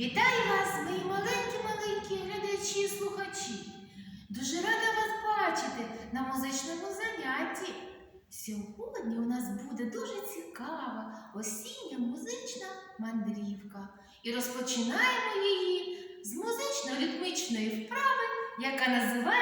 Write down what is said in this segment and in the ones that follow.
Вітаю вас, мої маленькі-маленькі глядачі і слухачі. Дуже рада вас бачити на музичному занятті. Сьогодні у нас буде дуже цікава осіння музична мандрівка. І розпочинаємо її з музично-ритмічної вправи, яка називається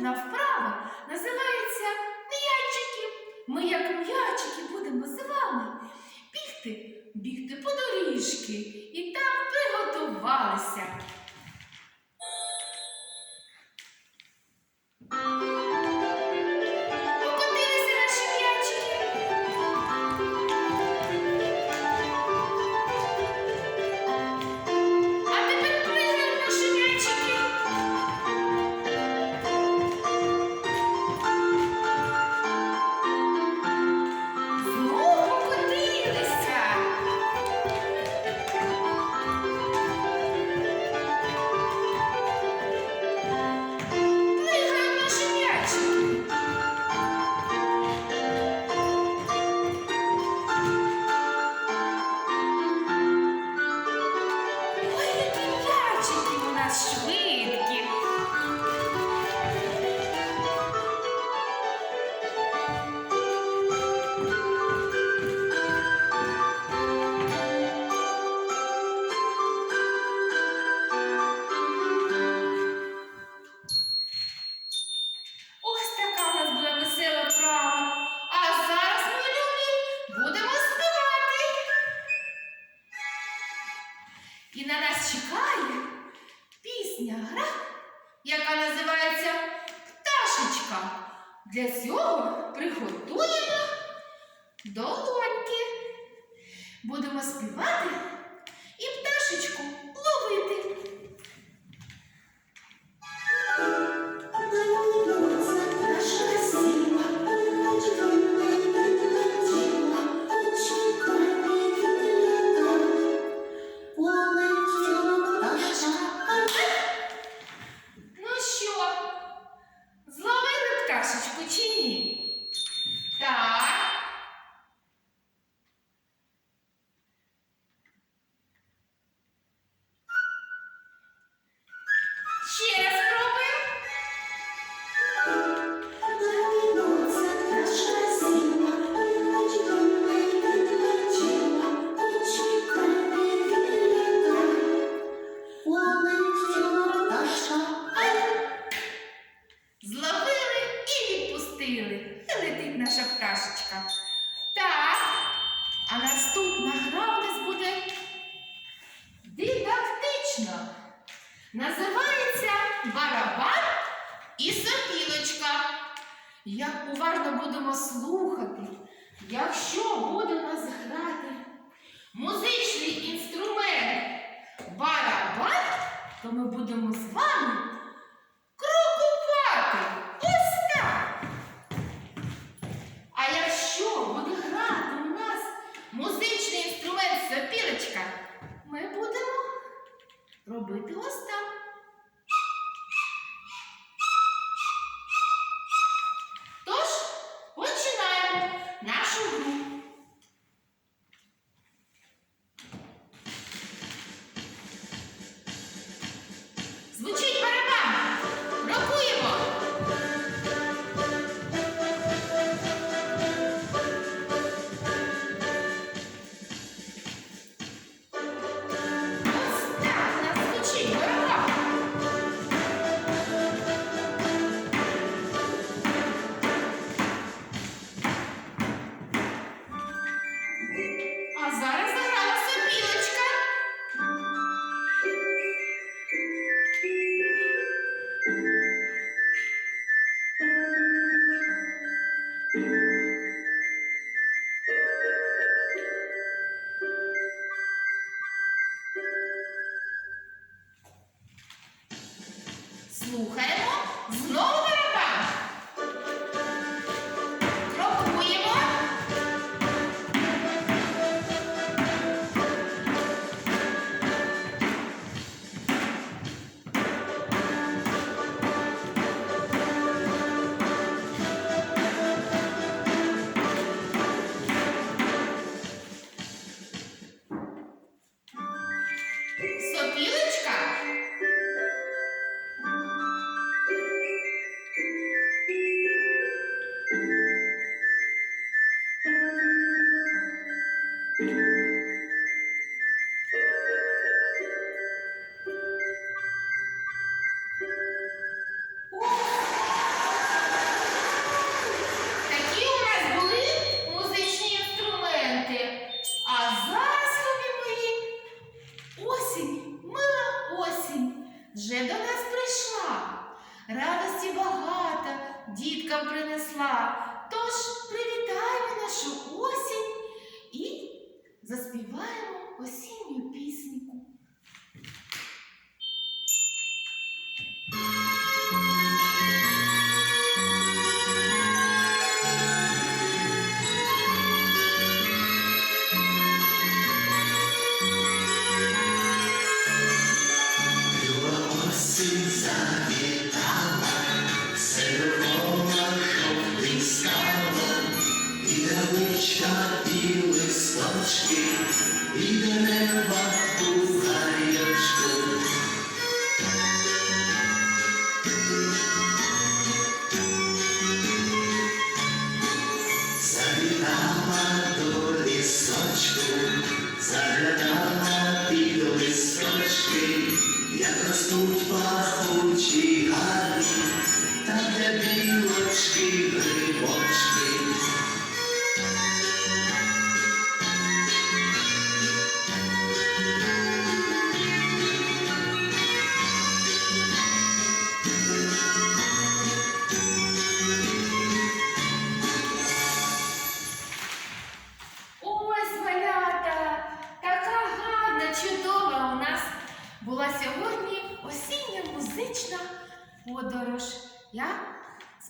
наступна вправа називається м'ячики. Ми, як м'ячики, пісня гра, яка називається Пташечка. Для цього приготуємо долоньки. Будемо співати için пташечка. Так. А наступна гра у нас буде дидактична. Називається барабан і сопілочка. Як уважно будемо слухати, якщо буде нас грати музичний інструмент барабан, то ми будемо з вами робити. Ось Знову заспіваємо осінню пісню. пахучі гарні, та де білочки, грибочки.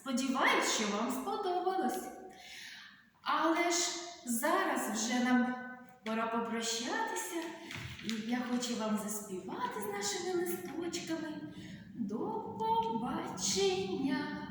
Сподіваюсь, що вам сподобалось. Але ж зараз вже нам пора попрощатися. І я хочу вам заспівати з нашими листочками. До побачення!